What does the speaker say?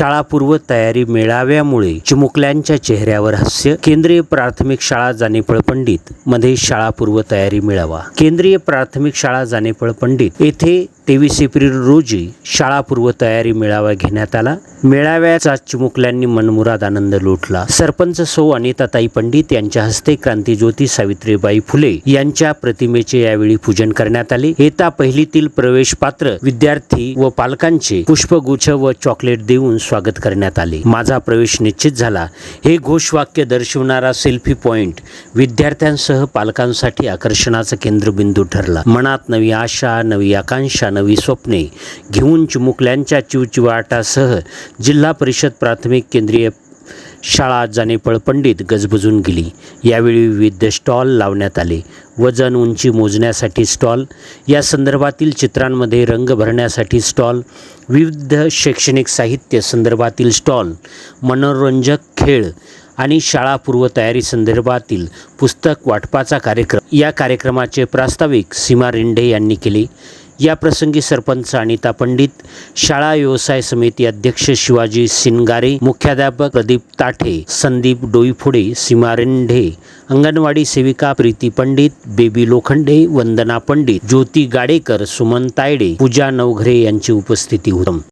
शाळापूर्व तयारी मेळाव्यामुळे चिमुकल्यांच्या चेहऱ्यावर हास्य केंद्रीय प्राथमिक शाळा जानेफळ पंडित मध्ये शाळापूर्व तयारी मेळावा. केंद्रीय प्राथमिक शाळा जानेफळ पंडित येथे तेवीस एप्रिल रोजी शाळापूर्व तयारी मेळावा घेण्यात आला. मेळाव्याचा चिमुकल्यांनी मनमुराद आनंद लुटला. सरपंच सौ अनिताताई पंडित यांच्या हस्ते क्रांतीज्योती सावित्रीबाई फुले यांच्या प्रतिमेचे यावेळी पूजन करण्यात आले. येता पहिलीतील प्रवेश पात्र विद्यार्थी व पालकांचे पुष्पगुच्छ व चॉकलेट देऊन स्वागत करण्यात आले. माझा प्रवेश निश्चित झाला. हे घोषवाक्य दर्शवणारा सेल्फी पॉइंट विद्यार्थ्यांसह पालकांसाठी आकर्षणाचा केंद्रबिंदू ठरला. मनात नवी आशा नवी आकांक्षा नवी स्वप्ने घेऊन चिमुकल्यांच्या चिवचिवाटासह जिल्हा परिषद प्राथमिक केंद्रीय शाळा जानेपळ पंडित गजबजून गेली. यावेळी विविध स्टॉल लावण्यात आले. वजन उंची मोजण्यासाठी स्टॉल या संदर्भातील चित्रांमध्ये रंग भरण्यासाठी स्टॉल विविध शैक्षणिक साहित्य संदर्भातील स्टॉल मनोरंजक खेळ आणि शाळा पूर्वतयारी संदर्भातील पुस्तक वाटपाचा कार्यक्रम. या कार्यक्रमाचे प्रास्ताविक सीमा रिंढे यांनी केले. या प्रसंगी सरपंच अनिता पंडित शाळा व्यवसाय समिती अध्यक्ष शिवाजी सिनगारे मुख्याध्यापक प्रदीप ताठे संदीप डोईफोडे सीमा रेंढे अंगणवाडी सेविका प्रीती पंडित बेबी लोखंडे वंदना पंडित ज्योती गाडेकर सुमन तायडे पूजा नवघरे यांची उपस्थिती होती.